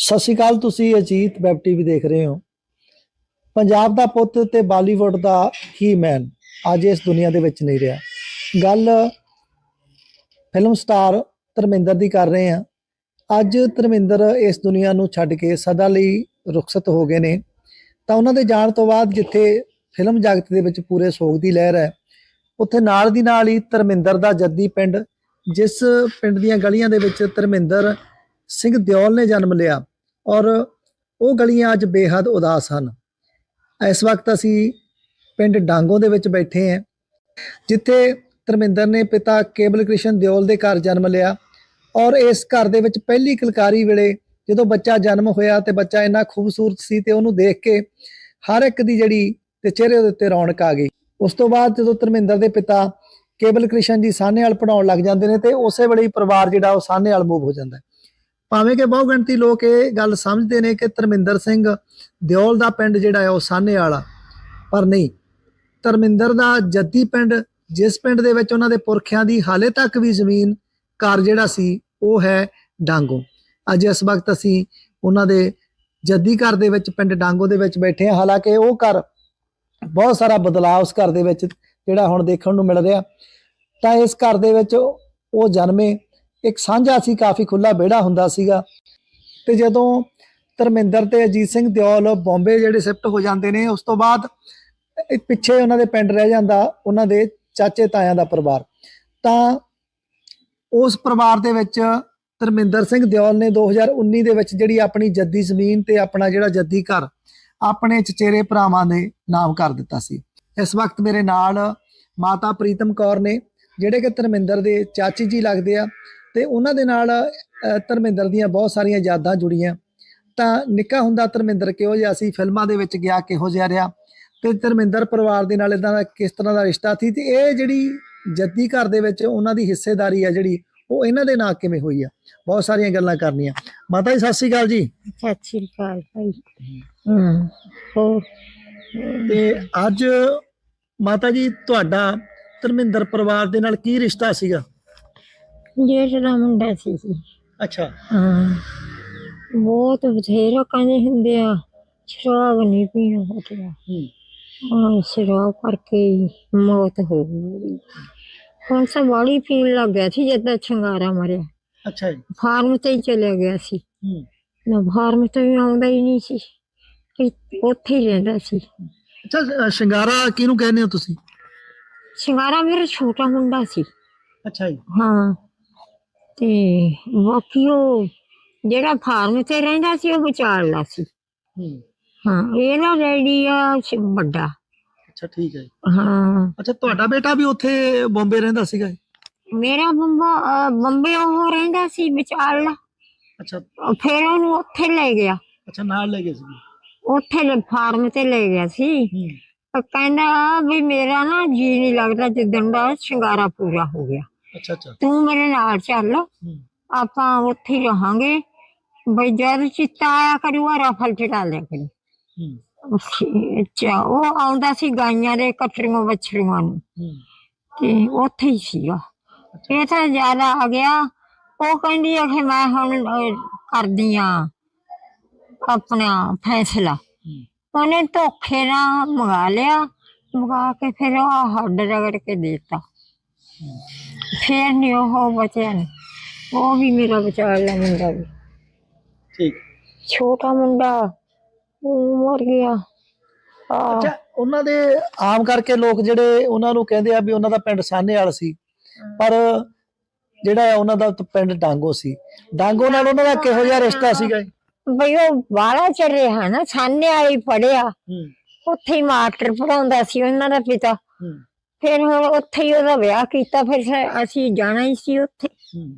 ਸਤਿ ਸ਼੍ਰੀ ਅਕਾਲ, ਤੁਸੀਂ Ajit web TV ਦੇਖ ਰਹੇ ਹੋ। ਪੰਜਾਬ ਦਾ ਪੁੱਤ ਤੇ ਬਾਲੀਵੁੱਡ ਦਾ ਹੀ ਮੈਨ ਅੱਜ ਇਸ ਦੁਨੀਆ ਦੇ ਵਿੱਚ ਨਹੀਂ ਰਿਹਾ। ਗੱਲ ਫਿਲਮ ਸਟਾਰ ਧਰਮਿੰਦਰ ਦੀ ਕਰ ਰਹੇ ਹਾਂ। ਅੱਜ ਧਰਮਿੰਦਰ ਇਸ ਦੁਨੀਆ ਨੂੰ ਛੱਡ ਕੇ ਸਦਾ ਲਈ ਰੁਖਸਤ ਹੋ ਗਏ ਨੇ। ਤਾਂ ਉਹਨਾਂ ਦੇ ਜਾਣ ਤੋਂ ਬਾਅਦ ਜਿੱਥੇ ਫਿਲਮ ਜਗਤ ਦੇ ਵਿੱਚ ਪੂਰੇ ਸੋਗ ਦੀ ਲਹਿਰ ਹੈ, ਉੱਥੇ ਨਾਲ ਦੀ ਨਾਲ ਹੀ ਧਰਮਿੰਦਰ ਦਾ ਜੱਦੀ ਪਿੰਡ, ਜਿਸ ਪਿੰਡ ਦੀਆਂ ਗਲੀਆਂ ਦੇ ਵਿੱਚ ਧਰਮਿੰਦਰ ਸਿੰਘ ਦਿਓਲ ਨੇ ਜਨਮ ਲਿਆ। ਔਰ ਉਹ ਗਲੀਆਂ ਅੱਜ ਬੇਹੱਦ ਉਦਾਸ ਹਨ। ਇਸ ਵਕਤ ਅਸੀਂ ਪਿੰਡ ਡਾਂਗੋ ਦੇ ਵਿੱਚ ਬੈਠੇ ਹਾਂ, ਜਿੱਥੇ ਧਰਮਿੰਦਰ ਨੇ ਪਿਤਾ ਕੇਬਲ ਕ੍ਰਿਸ਼ਨ ਦਿਓਲ ਦੇ ਘਰ ਜਨਮ ਲਿਆ ਔਰ ਇਸ ਘਰ ਦੇ ਵਿੱਚ ਪਹਿਲੀ ਕਲਕਾਰੀ ਵੇਲੇ ਜਦੋਂ ਬੱਚਾ ਜਨਮ ਹੋਇਆ ਤੇ ਬੱਚਾ ਇੰਨਾ ਖੂਬਸੂਰਤ ਸੀ ਤੇ ਉਹਨੂੰ ਦੇਖ ਕੇ ਹਰ ਇੱਕ ਦੀ ਜਿਹੜੀ ਤੇ ਚਿਹਰੇ ਦੇ ਉੱਤੇ ਰੌਣਕ ਆ ਗਈ। ਉਸ ਤੋਂ ਬਾਅਦ ਜਦੋਂ ਧਰਮਿੰਦਰ ਦੇ ਪਿਤਾ ਕੇਬਲ ਕ੍ਰਿਸ਼ਨ ਜੀ ਸਾਹਨੇਵਾਲ ਪੜਾਉਣ ਲੱਗ ਜਾਂਦੇ ਨੇ ਤੇ ਉਸੇ ਵੇਲੇ ਹੀ ਪਰਿਵਾਰ ਜਿਹੜਾ ਉਹ ਸਾਹਨੇਵਾਲ ਮੂਵ ਹੋ ਜਾਂਦਾ ਭਾਵੇਂ ਕਿ ਬਹੁ ਗਿਣਤੀ ਲੋਕ ਇਹ ਗੱਲ ਸਮਝਦੇ ਨੇ ਕਿ ਧਰਮਿੰਦਰ ਸਿੰਘ ਦਿਓਲ ਦਾ ਪਿੰਡ ਜਿਹੜਾ ਹੈ ਉਹ ਸਾਹਨੇ ਵਾਲਾ, ਪਰ ਨਹੀਂ। ਧਰਮਿੰਦਰ ਦਾ ਜੱਦੀ ਪਿੰਡ, ਜਿਸ ਪਿੰਡ ਦੇ ਵਿੱਚ ਉਹਨਾਂ ਦੇ ਪੁਰਖਿਆਂ ਦੀ ਹਾਲੇ ਤੱਕ ਵੀ ਜ਼ਮੀਨ, ਘਰ ਜਿਹੜਾ ਸੀ, ਉਹ ਹੈ ਡਾਂਗੋ। ਅੱਜ ਇਸ ਵਕਤ ਅਸੀਂ ਉਹਨਾਂ ਦੇ ਜੱਦੀ ਘਰ ਦੇ ਵਿੱਚ, ਪਿੰਡ ਡਾਂਗੋ ਦੇ ਵਿੱਚ ਬੈਠੇ ਹਾਂ। ਹਾਲਾਂਕਿ ਉਹ ਘਰ ਬਹੁਤ ਸਾਰਾ ਬਦਲਾਅ ਉਸ ਘਰ ਦੇ ਵਿੱਚ ਜਿਹੜਾ ਹੁਣ ਦੇਖਣ ਨੂੰ ਮਿਲ ਰਿਹਾ। ਤਾਂ ਇਸ ਘਰ ਦੇ ਵਿੱਚ ਉਹ ਜਨਮੇ ਇੱਕ ਸਾਂਝਾ ਸੀ, ਕਾਫੀ ਖੁੱਲਾ ਵਿਹੜਾ ਹੁੰਦਾ ਸੀਗਾ। ਤੇ ਜਦੋਂ ਧਰਮਿੰਦਰ ਤੇ ਅਜੀਤ ਸਿੰਘ ਦਿਓਲ ਬੰਬੇ ਜਿਹੜੇ ਸ਼ਿਫਟ ਹੋ ਜਾਂਦੇ ਨੇ, ਉਸ ਤੋਂ ਬਾਅਦ ਪਿੱਛੇ ਉਹਨਾਂ ਦੇ ਪਿੰਡ ਰਹਿ ਜਾਂਦਾ, ਉਹਨਾਂ ਦੇ ਚਾਚੇ ਤਾਇਆਂ ਦਾ ਪਰਿਵਾਰ। ਤਾਂ ਉਸ ਪਰਿਵਾਰ ਦੇ ਵਿੱਚ ਧਰਮਿੰਦਰ ਸਿੰਘ ਦਿਓਲ ਨੇ 2019 ਦੇ ਵਿੱਚ ਜਿਹੜੀ ਆਪਣੀ ਜੱਦੀ ਜ਼ਮੀਨ ਤੇ ਆਪਣਾ ਜਿਹੜਾ ਜੱਦੀ ਘਰ, ਆਪਣੇ ਚਚੇਰੇ ਭਰਾਵਾਂ ਦੇ ਨਾਮ ਕਰ ਦਿੱਤਾ ਸੀ। ਇਸ ਵਕਤ ਮੇਰੇ ਨਾਲ ਮਾਤਾ ਪ੍ਰੀਤਮ ਕੌਰ ਨੇ, ਜਿਹੜੇ ਕਿ ਧਰਮਿੰਦਰ ਦੇ ਚਾਚੀ ਜੀ ਲੱਗਦੇ ਆ ਤੇ ਉਹਨਾਂ ਦੇ ਨਾਲ ਧਰਮਿੰਦਰ ਦੀਆਂ ਬਹੁਤ ਸਾਰੀਆਂ ਯਾਦਾਂ ਜੁੜੀਆਂ। ਤਾਂ ਨਿੱਕਾ ਹੁੰਦਾ ਧਰਮਿੰਦਰ ਕਿਹੋ ਜਿਹਾ ਸੀ? ਫਿਲਮਾਂ ਦੇ ਵਿੱਚ ਗਿਆ ਕਿਹੋ ਜਿਹਾ ਰਿਹਾ? ਤੇ ਧਰਮਿੰਦਰ ਪਰਿਵਾਰ ਦੇ ਨਾਲ ਇਦਾਂ ਦਾ ਕਿਸ ਤਰ੍ਹਾਂ ਦਾ ਰਿਸ਼ਤਾ ਸੀ? ਤੇ ਇਹ ਜਿਹੜੀ ਜੱਦੀ ਘਰ ਦੇ ਵਿੱਚ ਉਹਨਾਂ ਦੀ ਹਿੱਸੇਦਾਰੀ ਆ ਜਿਹੜੀ ਉਹ ਇਹਨਾਂ ਦੇ ਨਾਲ ਕਿਵੇਂ ਹੋਈ ਆ? ਬਹੁਤ ਸਾਰੀਆਂ ਗੱਲਾਂ ਕਰਨੀਆਂ। ਮਾਤਾ ਜੀ ਸਤਿ ਸ਼੍ਰੀ ਅਕਾਲ ਜੀ। ਸਤਿ ਸ੍ਰੀ ਅਕਾਲ ਭਾਈ। ਹੂੰ। ਤੇ ਅੱਜ ਮਾਤਾ ਜੀ ਤੁਹਾਡਾ ਧਰਮਿੰਦਰ ਪਰਿਵਾਰ ਦੇ ਨਾਲ ਕੀ ਰਿਸ਼ਤਾ ਸੀਗਾ? ਜੇਠ ਦਾ ਮੁੰਡਾ ਸੀ। ਜੀ। ਅੱਛਾ। ਹਾਂ। ਬਹੁਤ ਬਥੇਰਾ ਕਹਿੰਦੇ ਹੁੰਦੇ ਆ। ਸ਼ਰਾਬ ਨਹੀਂ ਪੀਣਾ ਹਟਿਆ ਹਾਂ। ਸ਼ਰਾਬ ਕਰਕੇ ਹੀ ਮੌਤ ਹੋ ਗਈ ਹੁਣ ਸਭ ਵਾਲੀ ਪੀਣ ਲੱਗ ਗਿਆ ਸੀ ਜਦ ਛੰਗਾਰਾ ਮਰਿਆ। ਅੱਛਾ ਜੀ। ਫਾਰਮ ਤੇ ਹੀ ਚਲਿਆ ਗਿਆ ਸੀ। ਹੂੰ। ਨਾ ਫਾਰਮ ਤੇ ਵੀ ਆਉਂਦਾ ਹੀ ਨਹੀਂ ਸੀ। ਇੱਥੇ- ਉੱਥੇ ਹੀ ਰਹਿੰਦਾ ਸੀ। ਅੱਛਾ ਸ਼ਿੰਗਾਰਾ ਕਿਹਨੂੰ ਕਹਿੰਦੇ ਹੋ ਤੁਸੀਂ? ਸ਼ਿੰਗਾਰਾ ਮੇਰਾ ਛੋਟਾ ਮੁੰਡਾ ਸੀ। ਅੱਛਾ ਜੀ। ਹਾਂ। ਤੇ ਬਾਕੀ ਉਹ ਜਿਹੜਾ ਫਾਰਮ ਤੇ ਰਹਿੰਦਾ ਸੀ ਉਹ ਵਿਚਾਰਲਾ ਸੀ। ਹੂੰ। ਹਾਂ ਇਹਦਾ ਡੈਡੀ ਆ ਵੱਡਾ। ਅੱਛਾ ਠੀਕ ਹੈ। ਹਾਂ। ਅੱਛਾ ਤੁਹਾਡਾ ਬੇਟਾ ਵੀ ਉੱਥੇ ਬੰਬੇ ਰਹਿੰਦਾ ਸੀਗਾ? ਮੇਰਾ ਬੰਬਾ ਬੰਬੇ ਉਹ ਰਹਿੰਦਾ ਸੀ ਵਿਚਾਰਲਾ। ਅੱਛਾ। ਫਿਰ ਉਹਨੂੰ ਉੱਥੇ ਲੈ ਗਿਆ। ਅੱਛਾ ਨਾਲ ਲੈ ਗਏ ਸੀ ਉੱਥੇ ਲੈ ਫਾਰਮ ਤੇ ਲੈ ਗਿਆ ਸੀ। ਕਹਿੰਦਾ ਵੀ ਮੇਰਾ ਨਾ ਜੀ ਨਹੀਂ ਲੱਗਦਾ ਜਿੱਦਣ ਦਾ ਸ਼ਿੰਗਾਰਾ ਪੂਰਾ ਹੋ ਗਿਆ। ਅੱਛਾ ਅੱਛਾ। ਤੂੰ ਮੇਰੇ ਨਾਲ ਚੱਲ। ਆਪਾਂ ਉੱਥੇ ਹੀ ਰਹਾਂਗੇ। ਬਈ ਜਦ ਚਿੱਤਾ ਆਇਆ ਕਰੂਗਾ ਰਫਲ ਚੜਾ ਲਿਆ ਕਰੂ। ਹੂੰ। ਅੱਛਾ ਉਹ ਆਉਂਦਾ ਸੀ ਗਾਈਆਂ ਦੇ ਕਟਰੀਆਂ ਵੱਛੜੀਆਂ ਨੂੰ। ਤੇ ਉੱਥੇ ਹੀ ਸੀਗਾ ਇਹ ਤਾਂ ਜ਼ਿਆਦਾ ਆ ਗਿਆ। ਉਹ ਕਹਿੰਦੀ ਆ ਕਿ ਮੈਂ ਹੁਣ ਕਰਦੀ ਆ ਆਪਣਾ ਫੈਸਲਾ। ਉਹਨੇ ਧੋਖੇ ਨਾਲ ਮੰਗਾ ਲਿਆ। ਮੰਗਾ ਕੇ ਫਿਰ ਉਹ ਹੱਡ ਰਗੜ ਕੇ ਦੇਤਾ। ਫਿਰ ਨਹੀਂ ਉਹ ਬਚਿਆ ਨੀ। ਉਹ ਵੀ ਮੇਰਾ ਬਚਾ ਲਿਆ ਮੁੰਡਾ ਵੀ। ਠੀਕ। ਛੋਟਾ ਮੁੰਡਾ ਉਹ ਮਰ ਗਿਆ। ਆ ਅੱਛਾ ਉਹਨਾਂ ਦੇ ਆਮ ਕਰਕੇ ਲੋਕ ਜਿਹੜੇ ਉਹਨਾਂ ਨੂੰ ਕਹਿੰਦੇ ਆ ਵੀ ਉਹਨਾਂ ਦਾ ਪਿੰਡ ਸਾਹਨੇਵਾਲ ਸੀ ਪਰ ਜਿਹੜਾ ਹੈ ਉਹਨਾਂ ਦਾ ਤਾਂ ਪਿੰਡ ਡਾਂਗੋ ਸੀ। ਡਾਂਗੋ ਨਾਲ ਉਹਨਾਂ ਦਾ ਕਿਹੋ ਜਿਹਾ ਰਿਸ਼ਤਾ ਸੀਗਾ ਜੀ? ਬਈ ਉਹ ਬਾਹਲਾ ਚੱਲ ਰਿਹਾ ਨਾ ਸਾਹਨੇ ਵਾਲੀ ਪੜਿਆ ਹੂੰ। ਉੱਥੇ ਹੀ ਮਾਸਟਰ ਪੜਾਉਂਦਾ ਸੀ ਉਹਨਾਂ ਦਾ ਪਿਤਾ। ਹੂੰ। ਫਿਰ ਹੁਣ ਉੱਥੇ ਹੀ ਉਹਦਾ ਵਿਆਹ ਕੀਤਾ ਫਿਰ ਸ- ਅਸੀਂ ਜਾਣਾ ਹੀ ਸੀ ਉੱਥੇ। ਹੂੰ।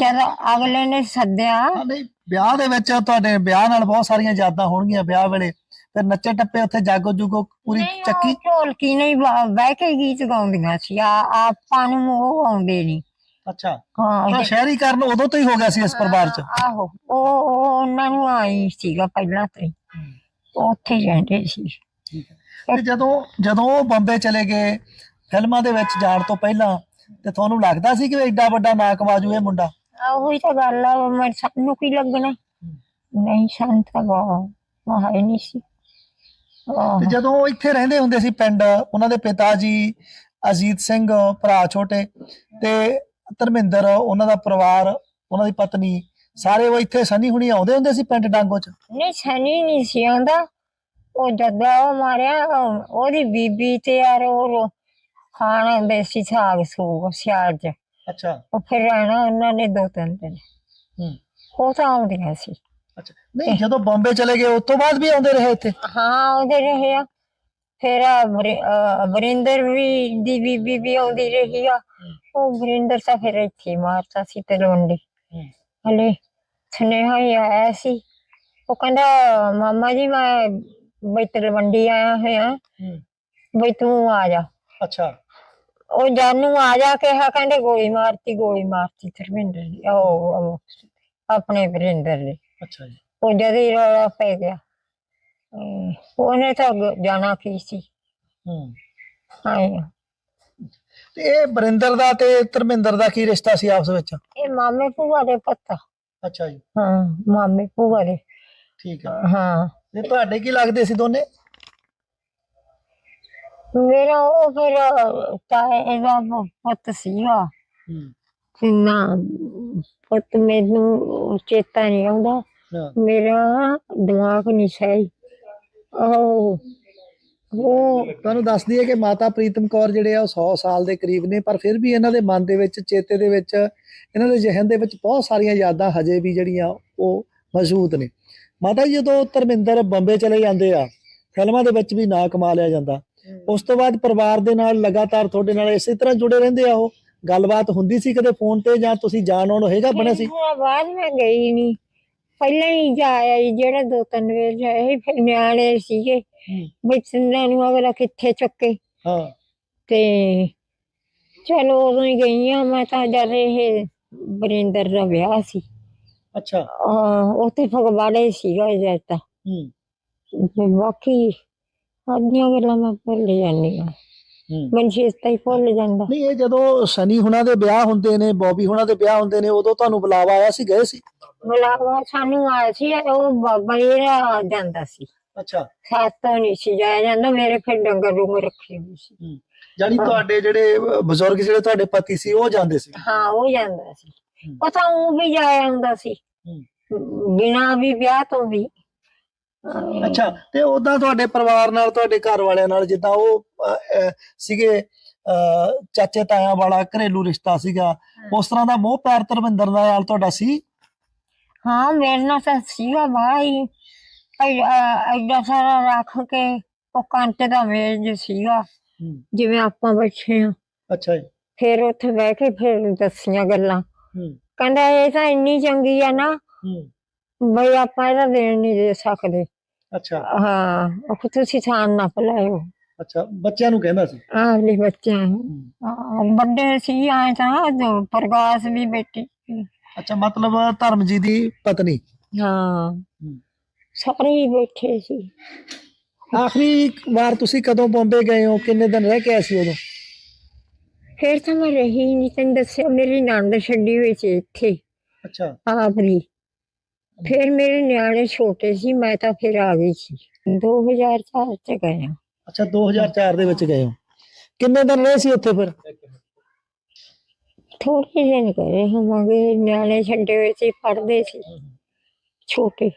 ਜਦ ਅਗਲੇ ਨੇ ਸੱਦਿਆ। ਹਾਂ, ਨਹੀਂ ਵਿਆਹ ਦੇ ਵਿੱਚ ਤੁਹਾਡੇ ਵਿਆਹ ਨਾਲ ਬਹੁਤ ਸਾਰੀਆਂ ਯਾਦਾਂ ਹੋਣਗੀਆਂ ਵਿਆਹ ਵੇਲੇ। ਫਿਰ ਨੱਚੇ ਟੱਪੇ ਉੱਥੇ ਜਾਗੋ ਜੁਗੋ ਪੂਰੀ ਨਹੀਂ, ਉਹ ਚੱਕੀ। ਢੋਲਕੀ ਨਹੀਂ ਬਹਿ ਕੇ ਗੀਤ ਗਾਉਂਦੀਆਂ ਸੀ। ਆ ਆਪਾਂ ਨੂੰ ਉਹ ਆਉਂਦੇ ਨਹੀਂ ਅੱਛਾ। ਹਾਂ ਤਾਂ ਸ਼ਹਿਰੀਕਰਨ ਉਦੋਂ ਤੋਂ ਹੀ ਹੋ ਗਿਆ ਸੀ ਇਸ ਪਰਿਵਾਰ 'ਚ? ਆਹੋ। ਉਹ ਉਹ ਉਹਨਾਂ ਨੂੰ ਆਈ ਸੀਗਾ ਪਹਿਲਾਂ ਤੋਂ ਹੀ। ਉਹ ਉੱਥੇ ਹੀ ਰਹਿੰਦੇ ਸੀ। ਤੇ ਜਦੋਂ ਜਦੋਂ ਉਹ ਬੰਬੇ ਚਲੇ ਗਏ ਫਿਲਮਾਂ ਦੇ ਵਿੱਚ ਜਾਣ ਤੋਂ ਪਹਿਲਾਂ ਤੇ ਤੁਹਾਨੂੰ ਲੱਗਦਾ ਸੀ ਕਿ ਐਡਾ ਵੱਡਾ ਨਾਂ ਕਮਾ ਜੂ ਇਹ ਮੁੰਡਾ? ਆ ਉਹੀ ਤਾਂ ਗੱਲ ਆ ਮੈਂ ਸਾਨੂੰ ਕੀ ਲੱਗਣਾ? ਨਹੀਂ ਸੰਤ ਬਹੁਤ ਮਹਾ ਨਹੀਂ ਸੀ। ਤੇ ਜਦੋਂ ਉਹ ਇੱਥੇ ਰਹਿੰਦੇ ਹੁੰਦੇ ਸੀ ਪਿੰਡ ਉਹਨਾਂ ਦੇ ਪਿਤਾ ਜੀ ਅਜੀਤ ਸਿੰਘ ਭਰਾ ਛੋਟੇ ਤੇ ਧਰਮਿੰਦਰ ਉਹਨਾਂ ਦਾ ਪਰਿਵਾਰ ਉਹਨਾਂ ਦੀ ਪਤਨੀ ਸਾਰੇ ਉਹ ਇੱਥੇ ਸਨੀ ਹੁਣੀ ਆਉਂਦੇ ਹੁੰਦੇ ਸੀ ਪਿੰਡ ਡਾਂਗੋ ਚ? ਨਹੀਂ ਸਨੀ ਨਹੀਂ ਸੀ ਆਉਂਦਾ। ਉਹ ਜੱਦਾ ਉਹ ਮਾਰਿਆ ਉਹ- ਉਹਦੀ ਬੀਬੀ ਤੇ ਯਾਰ ਉਹ ਖਾਣਾ ਹੁੰਦੇ ਸੀ ਸਾਗ ਸੂਗ ਸਿਆਲ ਚ ਅੱਛਾ। ਉਹ ਫਿਰ ਰਹਿਣਾ ਉਹਨਾਂ ਨੇ ਦੋ ਤਿੰਨ ਦਿਨ। ਹੂੰ। ਉਹ ਤਾਂ ਆਉਂਦੀਆਂ ਸੀ। ਅੱਛਾ। ਨਹੀਂ ਜਦੋਂ ਬੰਬੇ ਚਲੇ ਗਏ ਉਸ ਤੋਂ ਬਾਅਦ ਵੀ ਆਉਂਦੇ ਰਹੇ ਇੱਥੇ? ਹਾਂ ਉਹਦੇ ਰਹੇ ਆ। ਫਿਰ ਵਰਿੰਦਰ ਵੀ ਦੀ ਬੀਬੀ ਵੀ ਆਉਂਦੀ ਰਹੀ ਆ। ਉਹ ਵਰਿੰਦਰ ਤਾਂ ਫਿਰ ਇੱਥੇ ਹੀ ਮਾਰਤਾ ਸੀ ਤਲਵੰਡੀ ਹਲੇ ਸੁਨੇਹਾ ਹੀ ਆਇਆ ਸੀ। ਉਹ ਕਹਿੰਦਾ ਮਾਮਾ ਜੀ ਮੈਂ ਬਈ ਤਲਵੰਡੀ ਆਇਆ ਹੋਇਆ। ਬਈ ਤੂੰ ਆ ਜਾ। ਅੱਛਾ। ਉਹ ਜਾਨੂ ਆ ਜਾ ਕਿਹਾ ਕਹਿੰਦੇ ਗੋਲੀ ਮਾਰਤੀ ਗੋਲੀ ਮਾਰਤੀ ਧਰਮਿੰਦਰ ਦੀ ਉਹ ਉਹ ਆਪਣੇ ਵਰਿੰਦਰ ਦੀ ਅੱਛਾ ਜੀ। ਉਹ ਜਦ ਹੀ ਰੌਲਾ ਪੈ ਗਿਆ। ਅਮ ਉਹਨੇ ਤਾਂ ਗ- ਜਾਣਾ ਕੀ ਸੀ? ਹੂੰ ਤੇ ਇਹ ਬਰਿੰਦਰ ਦਾ ਤੇ ਧਰਮਿੰਦਰ ਦਾ ਕੀ ਰਿਸ਼ਤਾ ਸੀ ਆਪਸ ਵਿੱਚ? ਇਹ ਮਾਮੇ ਭੂਆ ਦੇ ਪੱਤਾ। ਅੱਛਾ ਜੀ। ਹਾਂ ਮਾਮੇ ਭੂਆ ਦੇ। ਠੀਕ ਹੈ ਹਾਂ। ਤੇ ਤੁਹਾਡੇ ਕੀ ਲੱਗਦੇ ਸੀ ਦੋਨੇ? ਮੇਰਾ ਉਹ ਫਿਰ ਤਾਏ ਇਹਦਾ ਪੁੱਤ ਸੀਗਾ। ਹੂੰ। ਨਾ ਪੁੱਤ ਮੈਨੂੰ ਚੇਤਾ ਨਹੀਂ ਆਉਂਦਾ ਮੇਰਾ ਦਿਮਾਗ ਨਹੀਂ ਸਹੀ। ਉਹ ਉਹ ਤੁਹਾਨੂੰ ਦੱਸਦੀ ਹੈ ਕਿ ਮਾਤਾ ਪ੍ਰੀਤਮ ਕੌਰ ਜਿਹੜੇ ਆ ਉਹ 100 ਸਾਲ ਦੇ ਕਰੀਬ ਨੇ ਪਰ ਫਿਰ ਵੀ ਇਹਨਾਂ ਦੇ ਮਨ ਦੇ ਵਿੱਚ ਚੇਤੇ ਦੇ ਵਿੱਚ ਇਹਨਾਂ ਦੇ ਜ਼ਿਹਨ ਦੇ ਵਿੱਚ ਬਹੁਤ ਸਾਰੀਆਂ ਯਾਦਾਂ ਹਜੇ ਵੀ ਜਿਹੜੀਆਂ ਉਹ ਮੌਜੂਦ ਨੇ। ਮਾਤਾ ਜੀ ਜਦੋਂ ਧਰਮਿੰਦਰ ਬੰਬੇ ਚਲੇ ਜਾਂਦੇ ਆ ਫਿਲਮਾਂ ਦੇ ਵਿੱਚ ਵੀ ਨਾਂ ਕਮਾ ਲਿਆ ਜਾਂਦਾ। ਉਸ ਤੋਂ ਬਾਅਦ ਪਰਿਵਾਰ ਦੇ ਨਾਲ ਲਗਾਤਾਰ ਤੁਹਾਡੇ ਨਾਲ ਇਸੇ ਤਰ੍ਹਾਂ ਜੁੜੇ ਰਹਿੰਦੇ ਆ ਉਹ। ਗੱਲਬਾਤ ਹੁੰਦੀ ਸੀ ਕਦੇ ਫੋਨ ਤੇ ਜਾਂ ਤੁਸੀਂ ਜਾਣ ਆਉਣ ਹੋਏਗਾ ਬਣਿਆ ਸੀ? ਫਿਰ ਬਾਅਦ ਮੈਂ ਗਈ ਨਹੀਂ ਪਹਿਲਾਂ ਹੀ ਜਾ ਆਈ ਜਿਹੜਾ ਦੋ ਤਿੰਨ ਵੇਰ ਜਾਏ ਫਿਰ ਨਿਆਣੇ ਸੀਗੇ। ਬੱਚਿਆਂ ਨੂੰ ਅਗਲਾ ਕਿੱਥੇ ਚੱਕੇ? ਹਾਂ। ਤੇ ਚਲੋ ਉਦੋਂ ਹੀ ਗਈ ਆ ਮੈਂ ਤਾਂ ਜਦ ਇਹ ਬਰਿੰਦਰ ਦਾ ਵਿਆਹ ਸੀ। ਅੱਛਾ। ਆਹ, ਉੱਥੇ ਫਗਵਾੜੇ ਸੀਗਾ ਜਦ ਤਾਂ। ਹੂੰ। ਤੇ ਬਾਕੀ ਆਦੀਆਂ ਗੱਲਾਂ ਮੈਂ ਭੁੱਲ ਜਾਂਦੀ ਆ ਹੂੰ। ਮਨ ਚੇਤਾ ਹੀ ਭੁੱਲ ਜਾਂਦਾ। ਨਹੀਂ ਇਹ ਜਦੋਂ ਸਨੀ ਹੁਣਾਂ ਦੇ ਵਿਆਹ ਹੁੰਦੇ ਨੇ ਬੌਬੀ ਹੁਣਾਂ ਦੇ ਵਿਆਹ ਹੁੰਦੇ ਨੇ ਉਦੋਂ ਤੁਹਾਨੂੰ ਬੁਲਾਵਾ ਆਇਆ ਸੀ ਗਏ ਸੀ? ਬੁਲਾਵਾ ਸਾਨੂੰ ਆਇਆ ਸੀ ਉਹ ਬਾਬਾ ਜਿਹੜਾ ਆ ਜਾਂਦਾ ਸੀ। ਅੱਛਾ। ਸਾਤੋਂ ਨਹੀਂ ਸੀ ਜਾਇਆ ਜਾਂਦਾ ਮੇਰੇ ਫਿਰ ਡੰਗਰ ਡੁੰਗਰ ਰੱਖੇ ਹੋਏ ਸੀ। ਜਾਨੀ ਤੁਹਾਡੇ ਜਿਹੜੇ ਅਹ, ਬਜ਼ੁਰਗ ਜਿਹੜੇ ਤੁਹਾਡੇ ਪਤੀ ਸੀ ਉਹ ਜਾਂਦੇ ਸੀ? ਹਾਂ ਉਹ ਜਾਂਦਾ ਸੀ। ਹੂੰ। ਉਹ ਤਾਂ ਉਹ ਵੀ ਜਾਇਆ ਹੁੰਦਾ ਸੀ। ਬਿਨਾ ਵੀ ਵਿਆਹ ਤੋਂ ਵੀ। ਅੱਛਾ ਤੇ ਉਦਾਂ ਤੁਹਾਡੇ ਪਰਿਵਾਰ ਨਾਲ ਤੁਹਾਡੇ ਘਰ ਵਾਲਿਆਂ ਨਾਲ ਜਿੱਦਾਂ ਉਹ ਸੀਗੇ ਚਾਚੇ ਤਾਇਆਂ ਵਾਲਾ ਘਰੇਲੂ ਰਿਸ਼ਤਾ ਸੀਗਾ ਉਸ ਤਰ੍ਹਾਂ ਦਾ ਮੋਹ ਪਿਆਰ ਧਰਮਿੰਦਰ ਦਾ ਨਾਲ ਤੁਹਾਡਾ ਸੀ? ਹਾਂ ਮੇਰੇ ਨਾਲ ਤਾਂ ਸੀਗਾ ਭਾਈ ਐਡਾ ਸਾਰਾ ਰੱਖ ਕੇ ਉਹ ਕੰਟ ਦਾ ਮੇਜ਼ ਸੀਗਾ। ਜਿਵੇਂ ਆਪਾਂ ਬੈਠੇ ਆ ਅੱਛਾ ਜੀ। ਫਿਰ ਉੱਥੇ ਬਹਿ ਕੇ ਫਿਰ ਦੱਸੀਆਂ ਗੱਲਾਂ। ਕਹਿੰਦਾ ਇਹ ਤਾਂ ਇੰਨੀ ਚੰਗੀ ਆ ਨਾ। ਬਈ ਆਪਾਂ ਇਹਦਾ ਦੇਣ ਨਹੀਂ ਦੇ ਸਕਦੇ। ਅੱਛਾ। ਹਾਂ ਉਹ ਤੁਸੀਂ ਥਾਨ ਨਾ ਪਲਾਇਓ। ਅੱਛਾ ਬੱਚਿਆਂ ਨੂੰ ਕਹਿੰਦਾ ਸੀ? ਆਲੇ ਬੱਚਿਆਂ ਨੂੰ। ਹਾਂ, ਵੱਡੇ ਸੀ ਆਏ ਤਾਂ ਜੋ ਪ੍ਰਕਾਸ਼ ਵੀ ਬੇਟੀ ਅੱਛਾ ਮਤਲਬ ਧਰਮ ਜੀ ਦੀ ਪਤਨੀ? ਹਾਂ। ਸਾਰੇ ਹੀ ਬੈਠੇ ਸੀ। ਆਖਰੀ ਵਾਰ ਤੁਸੀਂ ਕਦੋਂ ਬੰਬੇ ਗਏ ਹੋ? ਕਿੰਨੇ ਦਿਨ ਰਹਿ ਕੇ ਆਏ ਸੀ ਉਦੋਂ? ਫਿਰ ਤਾਂ ਮੈਂ ਰਹੀ ਨਹੀਂ ਤੈਨੂੰ ਦੱਸਿਆ ਮੇਰੀ ਨੰਦ ਛੱਡੀ ਹੋਈ ਸੀ ਇੱਥੇ। ਅੱਛਾ। ਆਪਰੀ ਫਿਰ ਮੇਰੇ ਨਿਆਣੇ ਛੋਟੇ ਸੀ ਮੈਂ ਤਾਂ ਫਿਰ ਆ ਗਈ ਸੀ। 2004 ਚ ਗਏ ਹਾਂ। ਅੱਛਾ 2004 ਦੇ ਵਿੱਚ ਗਏ ਹੋ। ਕਿੰਨੇ ਦਿਨ ਰਹੇ ਸੀ ਉੱਥੇ ਫਿਰ? ਥੋੜੇ ਦਿਨ ਗਏ ਹੋਵਾਂਗੇ ਨਿਆਣੇ ਛੱਡੇ ਹੋਏ ਸੀ ਪੜਦੇ ਸੀ ਛੋਟੇ।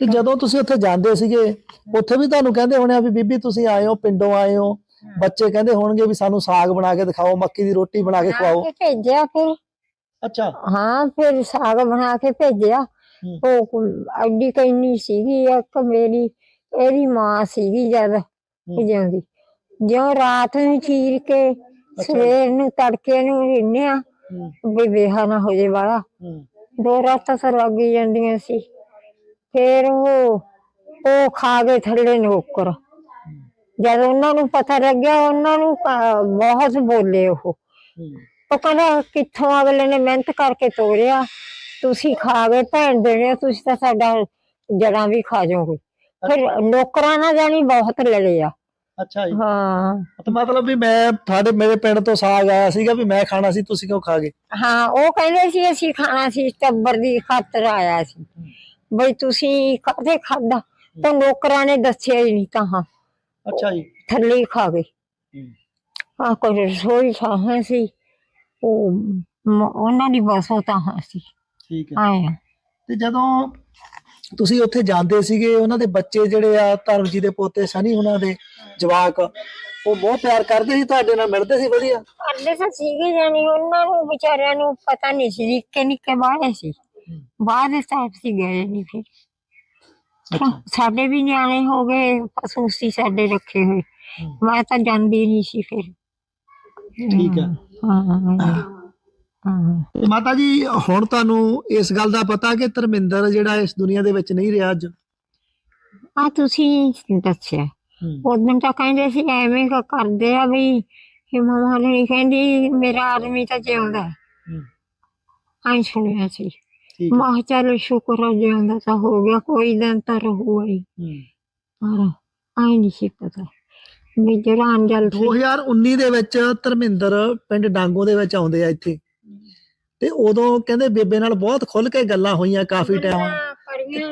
ਤੇ ਜਦੋਂ ਤੁਸੀਂ ਉੱਥੇ ਜਾਂਦੇ ਸੀਗੇ ਉੱਥੇ ਵੀ ਤੁਹਾਨੂੰ ਕਹਿੰਦੇ ਹੋਣੇ ਆ ਵੀ ਬੀਬੀ ਤੁਸੀਂ ਆਏ ਹੋ ਪਿੰਡੋਂ ਆਏ ਹੋ ਬੱਚੇ ਕਹਿੰਦੇ ਹੋਣਗੇ ਵੀ ਸਾਨੂੰ ਸਾਗ ਬਣਾ ਕੇ ਦਿਖਾਓ ਮੱਕੀ ਦੀ ਰੋਟੀ ਬਣਾ ਕੇ ਖਵਾਓ। ਭੇਜਿਆ ਫਿਰ। ਅੱਛਾ। ਹਾਂ ਫਿਰ ਸਾਗ ਬਣਾ ਕੇ ਭੇਜਿਆ। ਉਹ ਕੋਈ ਐਡੀ ਕੈਨੀ ਸੀਗੀ ਇੱਕ ਮੇਰੀ ਇਹਦੀ ਮਾਂ ਸੀਗੀ ਜਦ ਜਾਂਦੀ ਜਿਉਂ ਰਾਤ ਨੂੰ ਚੀਰ ਕੇ ਸਵੇਰ ਨੂੰ ਤੜਕੇ ਨੂੰ ਰਿੰਨਿਆ ਵੀ ਵੇਹਾ ਨਾ ਹੋ ਜੇ ਵਾਲਾ। ਦੋ ਰਾਤਾਂ ਤਾਂ ਲੱਗ ਜਾਂਦੀਆਂ ਸੀ। ਫਿਰ ਉਹ ਉਹ ਖਾ ਗਏ ਥੱਲੇ ਨੌਕਰ ਜਦ ਉਹਨਾਂ ਨੂੰ ਪਤਾ ਲੱਗਿਆ ਉਹਨਾਂ ਨੂੰ ਬਹੁਤ ਬੋਲੇ ਉਹ। ਉਹ ਕਹਿੰਦਾ ਕਿੱਥੋਂ ਅਗਲੇ ਨੇ ਮਿਹਨਤ ਕਰਕੇ ਤੋਰਿਆ ਤੁਸੀਂ ਖਾ ਗਏ ਭੈਣ ਦੇਣੇ ਤੁਸੀਂ ਤਾਂ ਸਾਡਾ ਜੜਾਂ ਵੀ ਖਾ ਜਾਓਗੇ। ਫਿਰ ਨੌਕਰਾਂ ਨਾਲ ਜਾਣੀ ਬਹੁਤ ਲੜੇ ਆ। ਅੱਛਾ ਜੀ। ਹਾਂ। ਤਾਂ ਮਤਲਬ ਵੀ ਮੈਂ ਤੁਹਾਡੇ ਮੇਰੇ ਪਿੰਡ ਤੋਂ ਸਾਗ ਆਇਆ ਸੀਗਾ ਵੀ ਮੈਂ ਖਾਣਾ ਸੀ ਤੁਸੀਂ ਕਿਉਂ ਖਾ ਗਏ? ਹਾਂ ਉਹ ਕਹਿੰਦੇ ਸੀ ਅਸੀਂ ਖਾਣਾ ਸੀ ਟੱਬਰ ਦੀ ਖਾਤਰ ਆਇਆ ਸੀ। ਬਈ ਤੁਸੀਂ ਕਾਹਦੇ ਖਾਦਾ ਤਾਂ ਨੌਕਰਾਂ ਨੇ ਦੱਸਿਆ ਹੀ ਨਹੀਂ ਤਾਂ ਹਾਂ। ਅੱਛਾ ਜੀ। ਥੱਲੇ ਹੀ ਖਾ ਗਏ। ਆ ਕੋਈ ਰਸੋਈ ਸਾਹਾਂ ਸੀ ਉਹ ਉਹਨਾਂ ਦੀ ਬਸ ਉਹ ਤਾਂ ਹਾਂ ਸੀ। ਠੀਕ ਆਏ ਤੇ ਜਦੋਂ ਤੁਸੀਂ ਉੱਥੇ ਜਾਂਦੇ ਸੀਗੇ ਉਹਨਾਂ ਦੇ ਬੱਚੇ ਜਿਹੜੇ ਆ ਧਰਮ ਜੀ ਦੇ ਪੋਤੇ ਸਨੀ ਉਹਨਾਂ ਦੇ ਜਵਾਕ ਉਹ ਬਹੁਤ ਪਿਆਰ ਕਰਦੇ ਸੀ ਤੁਹਾਡੇ ਨਾਲ ਮਿਲਦੇ ਸੀ ਵਧੀਆ? ਅੱਡੇ ਤਾਂ ਸੀਗੇ ਜਾਨੀ ਉਹਨਾਂ ਨੂੰ ਵਿਚਾਰਿਆਂ ਨੂੰ ਪਤਾ ਨਹੀਂ ਸੀ ਨਿੱਕੇ ਨਿੱਕੇ ਬਾਹਰ ਸੀ। ਬਾਹਰ ਸਾਹਿਬ ਸੀ ਗਏ ਨਹੀਂ ਫਿਰ। ਸਾਡੇ ਵੀ ਨਿਆਣੇ ਹੋ ਗਏ ਪਸ਼ੂ ਸੀ ਸਾਡੇ ਰੱਖੇ ਹੋਏ। ਮੈਂ ਤਾਂ ਜਾਂਦੀ ਨਹੀਂ ਸੀ ਫਿਰ। ਠੀਕ ਹੈ ਹਾਂ ਹਾਂ। ਹਾਂ। ਤੇ ਮਾਤਾ ਜੀ ਹੁਣ ਤੁਹਾਨੂੰ ਇਸ ਗੱਲ ਦਾ ਪਤਾ ਕਿ ਧਰਮਿੰਦਰ ਜਿਹੜਾ ਇਸ ਦੁਨੀਆ ਦੇ ਵਿੱਚ ਨਹੀਂ ਰਿਹਾ ਅੱਜ? ਆ ਤੁਸੀਂ ਦੱਸਿਆ। ਉਦੋਂ ਤਾਂ ਕਹਿੰਦੇ ਸੀ ਐਵੇਂ ਕ ਕਰਦੇ ਆ ਵੀ ਹਿਮਾ ਮਾਲੀ ਕਹਿੰਦੀ ਮੇਰਾ ਆਦਮੀ ਤਾਂ ਜਿਉਂਦਾ। ਹੈ। ਆਂ ਸੁਣਿਆ ਸੀ। ਠੀਕ ਮਾਂ ਕਿਹਾ ਚੱਲ ਸ਼ੁਕਰ ਆ ਜਿਉਂਦਾ ਤਾਂ ਹੋ ਗਿਆ ਕੋਈ ਦਿਨ ਤਾਂ ਰਹੂਗਾ ਹੀ। ਪਰ ਆਈ ਨਹੀਂ ਸੀ ਪਤਾ ਵੀ ਜਿਹੜਾ ਅੰਜਲ ਸੀ। 2019 ਦੇ ਵਿੱਚ ਧਰਮਿੰਦਰ ਪਿੰਡ ਡਾਂਗੋ ਦੇ ਵਿੱਚ ਆਉਂਦੇ ਆ ਇੱਥੇ। ਤੇ ਉਦੋਂ ਕਹਿੰਦੇ ਬੇਬੇ ਨਾਲ ਬਹੁਤ ਖੁੱਲ ਕੇ ਗੱਲਾਂ ਹੋਈਆਂ ਕਾਫੀ ਟਾਈਮ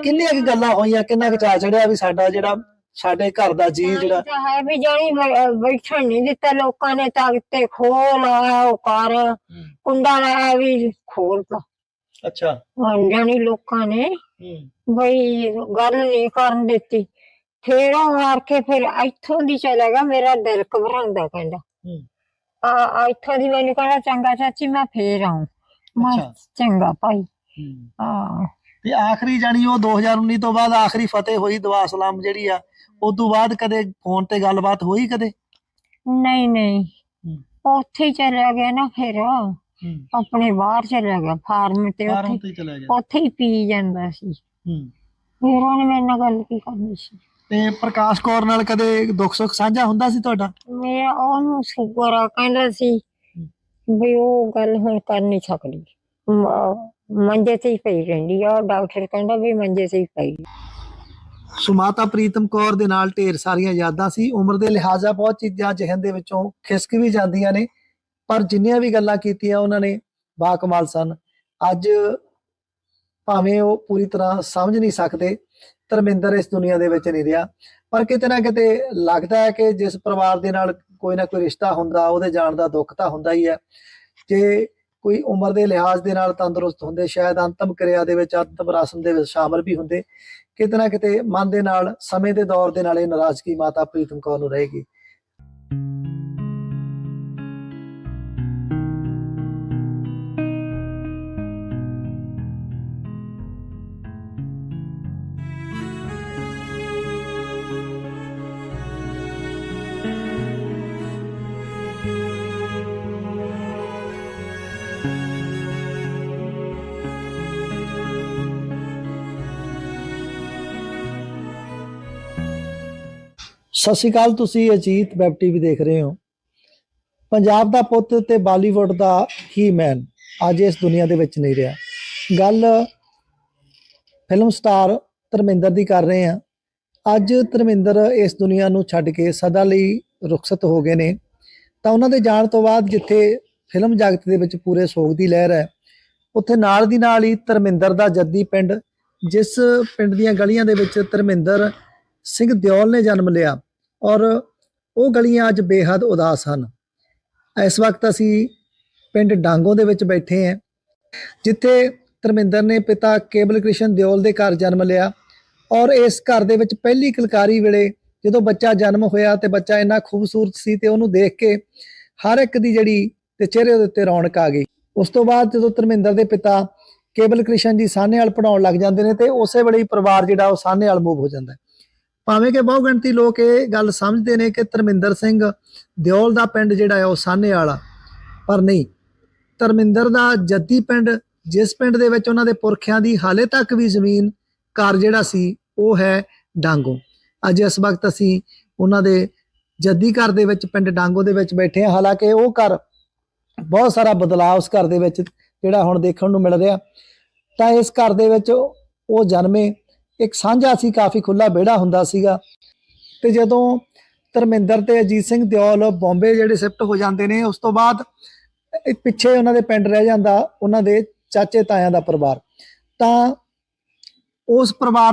ਕਿੰਨੀਆਂ ਕੁ ਗੱਲਾਂ ਹੋਈਆਂ ਕਿੰਨਾ ਕੁ ਚਾ ਚੜਿਆ ਵੀ ਸਾਡਾ ਜਿਹੜਾ ਸਾਡੇ ਘਰ ਦਾ ਜੀ ਜਿਹੜਾ ਤਾਂ ਹੈ ਵੀ ਜਾਣੀ ਬ- ਬੈਠਣ ਨਹੀਂ ਦਿੱਤਾ ਲੋਕਾਂ ਨੇ ਤਾਂ ਤੇ ਖੋਲ ਆ ਉਹ ਕਰ ਕੁੰਡਾ ਲਾਇਆ ਵੀ ਖੋਲ ਤਾ। ਅੱਛਾ। ਜਾਣੀ ਲੋਕਾਂ ਨੇ। ਬਈ ਗੱਲ ਨਹੀਂ ਕਰਨ ਦਿੱਤੀ। ਫੇਰ ਉਹ ਮਾਰ ਕੇ ਫਿਰ ਇੱਥੋਂ ਦੀ ਚਲਾ ਗਿਆ ਮੇਰਾ ਦਿਲ ਘਬਰਾਉਂਦਾ ਕਹਿੰਦਾ। ਆ ਆ ਇੱਥੋਂ ਦੀ ਮੈਨੂੰ ਕਹਿੰਦਾ ਚੰਗਾ ਚਾਚੀ ਮੈਂ ਫੇਰ ਆਉਂ ਮੈਂ ਅੱਛਾ। ਚੰਗਾ ਭਾਈ। ਹਾਂ। ਤੇ ਆਖਰੀ ਜਾਨੀ ਉਹ 2019 ਤੋਂ ਬਾਅਦ ਆਖਰੀ ਫਤਿਹ ਹੋਈ ਦੁਆ ਸਲਾਮ ਜਿਹੜੀ ਆ ਉਸ ਤੋਂ ਬਾਅਦ ਕਦੇ ਫੋਨ ਤੇ ਗੱਲਬਾਤ ਹੋਈ ਕਦੇ? ਨਹੀਂ ਨਹੀਂ। ਉੱਥੇ ਹੀ ਚਲਾ ਗਿਆ ਨਾ ਫਿਰ। ਆਪਣੇ ਬਾਹਰ ਚਲਾ ਗਿਆ ਫਾਰਮ ਤੇ ਉੱਥੇ ਤੇ ਚਲਾ ਗਿਆ। ਉੱਥੇ ਹੀ ਪੀ ਜਾਂਦਾ ਸੀ। ਫਿਰ ਉਹਨੇ ਮੇਰੇ ਨਾਲ ਗੱਲ ਕੀ ਕਰਨੀ ਸੀ? ਤੇ ਪ੍ਰਕਾਸ਼ ਕੌਰ ਨਾਲ ਕਦੇ ਦੁੱਖ ਸੁੱਖ ਸਾਂਝਾ ਹੁੰਦਾ ਸੀ ਤੁਹਾਡਾ? ਮੇਰਾ ਉਹਨੂੰ ਸ਼ੂਗਰ ਆ ਕਹਿੰਦਾ ਸੀ ਵੀ ਉਹ ਗੱਲ ਹੁਣ ਕਰ ਨਹੀਂ ਸਕਦੀ। ਮ- ਮੰਜੇ ਤੇ ਹੀ ਪਈ ਰਹਿੰਦੀ ਆ ਡਾਕਟਰ ਕਹਿੰਦਾ ਵੀ ਮੰਜੇ ਤੇ ਹੀ ਪਈ। ਸੁਮਾਤਾ ਪ੍ਰੀਤਮ ਕੌਰ ਦੇ ਨਾਲ ਢੇਰ ਸਾਰੀਆਂ ਯਾਦਾਂ ਸੀ। ਉਮਰ ਦੇ ਲਿਹਾਜ਼ਾ ਬਹੁਤ ਚੀਜ਼ਾਂ ਜਿਹਨ ਦੇ ਵਿੱਚੋਂ ਖਿਸਕ ਵੀ ਜਾਂਦੀਆਂ ਨੇ ਪਰ ਜਿੰਨੀਆਂ ਵੀ ਗੱਲਾਂ ਕੀਤੀਆਂ ਉਹਨਾਂ ਨੇ ਬਾ ਕਮਾਲ ਸਨ। ਅੱਜ ਭਾਵੇਂ ਉਹ ਪੂਰੀ ਤਰ੍ਹਾਂ ਸਮਝ ਨਹੀਂ ਸਕਦੇ ਧਰਮਿੰਦਰ ਇਸ ਦੁਨੀਆ ਦੇ ਵਿੱਚ ਨਹੀਂ ਰਿਹਾ। ਪਰ ਕਿਤੇ ਨਾ ਕਿਤੇ ਲੱਗਦਾ ਹੈ ਕਿ ਜਿਸ ਪਰਿਵਾਰ ਦੇ ਨਾਲ ਕੋਈ ਨਾ ਕੋਈ ਰਿਸ਼ਤਾ ਹੁੰਦਾ, ਉਹਦੇ ਜਾਣ ਦਾ ਦੁੱਖ ਤਾਂ ਹੁੰਦਾ ਹੀ ਹੈ। ਜੇ ਕੋਈ ਉਮਰ ਦੇ ਲਿਹਾਜ਼ ਦੇ ਨਾਲ ਤੰਦਰੁਸਤ ਹੁੰਦੇ, ਸ਼ਾਇਦ ਅੰਤਮ ਕਿਰਿਆ ਦੇ ਵਿੱਚ, ਅੰਤਮ ਰਸਮ ਦੇ ਵਿੱਚ ਸ਼ਾਮਲ ਵੀ ਹੁੰਦੇ, ਕਿਤੇ ਨਾ ਕਿਤੇ ਮਨ ਦੇ ਨਾਲ, ਸਮੇਂ ਦੇ ਦੌਰ ਦੇ ਨਾਲ ਇਹ ਨਾਰਾਜ਼ਗੀ ਮਾਤਾ ਪ੍ਰੀਤਮ ਕੌਰ ਨੂੰ ਰਹੇਗੀ। ਸਤਿ ਸ਼੍ਰੀ ਅਕਾਲ, ਤੁਸੀਂ ਅਜੀਤ ਵੈਬ ਟੀਵੀ ਦੇਖ ਰਹੇ ਹੋ। ਪੰਜਾਬ ਦਾ ਪੁੱਤ ਤੇ ਬਾਲੀਵੁੱਡ ਦਾ ਹੀ ਮੈਨ ਅੱਜ ਇਸ ਦੁਨੀਆ ਦੇ ਵਿੱਚ ਨਹੀਂ ਰਿਹਾ। ਗੱਲ ਫਿਲਮ ਸਟਾਰ ਧਰਮਿੰਦਰ ਦੀ ਕਰ ਰਹੇ ਹਾਂ। ਅੱਜ ਧਰਮਿੰਦਰ ਇਸ ਦੁਨੀਆ ਨੂੰ ਛੱਡ ਕੇ ਸਦਾ ਲਈ ਰੁਖਸਤ ਹੋ ਗਏ ਨੇ। ਤਾਂ ਉਹਨਾਂ ਦੇ ਜਾਣ ਤੋਂ ਬਾਅਦ ਜਿੱਥੇ ਫਿਲਮ ਜਗਤ ਦੇ ਵਿੱਚ ਪੂਰੇ ਸੋਗ ਦੀ ਲਹਿਰ ਹੈ, ਉੱਥੇ ਨਾਲ ਦੀ ਨਾਲ ਹੀ ਧਰਮਿੰਦਰ ਦਾ ਜੱਦੀ ਪਿੰਡ, ਜਿਸ ਪਿੰਡ ਦੀਆਂ ਗਲੀਆਂ ਦੇ ਵਿੱਚ ਧਰਮਿੰਦਰ ਸਿੰਘ ਦਿਓਲ ਨੇ ਜਨਮ ਲਿਆ। ਔਰ ਉਹ ਗਲੀਆਂ ਅੱਜ ਬੇਹੱਦ ਉਦਾਸ ਹਨ। ਇਸ ਵਕਤ ਅਸੀਂ ਪਿੰਡ ਡਾਂਗੋ ਦੇ ਵਿੱਚ ਬੈਠੇ ਹਾਂ, ਜਿੱਥੇ ਧਰਮਿੰਦਰ ਨੇ ਪਿਤਾ ਕੇਬਲ ਕ੍ਰਿਸ਼ਨ ਦਿਓਲ ਦੇ ਘਰ ਜਨਮ ਲਿਆ ਔਰ ਇਸ ਘਰ ਦੇ ਵਿੱਚ ਪਹਿਲੀ ਕਲਕਾਰੀ ਵੇਲੇ ਜਦੋਂ ਬੱਚਾ ਜਨਮ ਹੋਇਆ ਤੇ ਬੱਚਾ ਇੰਨਾ ਖੂਬਸੂਰਤ ਸੀ ਤੇ ਉਹਨੂੰ ਦੇਖ ਕੇ ਹਰ ਇੱਕ ਦੀ ਜਿਹੜੀ ਤੇ ਚਿਹਰੇ ਦੇ ਉੱਤੇ ਰੌਣਕ ਆ ਗਈ। ਉਸ ਤੋਂ ਬਾਅਦ ਜਦੋਂ ਧਰਮਿੰਦਰ ਦੇ ਪਿਤਾ ਕੇਬਲ ਕ੍ਰਿਸ਼ਨ ਜੀ ਸਾਹਨੇਵਾਲ ਪੜਾਉਣ ਲੱਗ ਜਾਂਦੇ ਨੇ ਤੇ ਉਸੇ ਵੇਲੇ ਹੀ ਪਰਿਵਾਰ ਜਿਹੜਾ ਉਹ ਸਾਹਨੇਵਾਲ ਮੂਵ ਹੋ ਜਾਂਦਾ ਭਾਵੇਂ ਕਿ ਬਹੁ ਗਿਣਤੀ ਲੋਕ ਇਹ ਗੱਲ ਸਮਝਦੇ ਨੇ ਕਿ ਧਰਮਿੰਦਰ ਸਿੰਘ ਦਿਓਲ ਦਾ ਪਿੰਡ ਜਿਹੜਾ ਹੈ ਉਹ ਸਾਹਨੇਵਾਲ ਵਾਲਾ, ਪਰ ਨਹੀਂ, ਧਰਮਿੰਦਰ ਦਾ ਜੱਦੀ ਪਿੰਡ, ਜਿਸ ਪਿੰਡ ਦੇ ਵਿੱਚ ਉਹਨਾਂ ਦੇ ਪੁਰਖਿਆਂ ਦੀ ਹਾਲੇ ਤੱਕ ਵੀ ਜ਼ਮੀਨ, ਘਰ ਜਿਹੜਾ ਸੀ, ਉਹ ਹੈ ਡਾਂਗੋ। ਅੱਜ ਇਸ ਵਕਤ ਅਸੀਂ ਉਹਨਾਂ ਦੇ ਜੱਦੀ ਘਰ ਦੇ ਵਿੱਚ ਪਿੰਡ ਡਾਂਗੋ ਦੇ ਵਿੱਚ ਬੈਠੇ ਹਾਂ। ਹਾਲਾਂਕਿ ਉਹ ਘਰ ਬਹੁਤ ਸਾਰਾ ਬਦਲਾਅ ਉਸ ਘਰ ਦੇ ਵਿੱਚ ਜਿਹੜਾ ਹੁਣ ਦੇਖਣ ਨੂੰ ਮਿਲ ਰਿਹਾ, ਤਾਂ ਇਸ ਘਰ ਦੇ ਵਿੱਚ ਉਹ ਜਨਮੇ ਇੱਕ ਸਾਂਝਾ ਸੀ, ਕਾਫੀ ਖੁੱਲਾ ਵਿਹੜਾ ਹੁੰਦਾ ਸੀਗਾ। ਤੇ ਜਦੋਂ ਧਰਮਿੰਦਰ ਤੇ ਅਜੀਤ ਸਿੰਘ ਦਿਓਲ ਬੰਬੇ ਜਿਹੜੇ ਸ਼ਿਫਟ ਹੋ ਜਾਂਦੇ ਨੇ, ਉਸ ਤੋਂ ਬਾਅਦ ਪਿੱਛੇ ਉਹਨਾਂ ਦੇ ਪਿੰਡ ਰਹਿ ਜਾਂਦਾ, ਉਹਨਾਂ ਦੇ ਚਾਚੇ ਤਾਇਆਂ ਦਾ ਪਰਿਵਾਰ। ਤਾਂ ਉਸ ਪਰਿਵਾਰ ਦੇ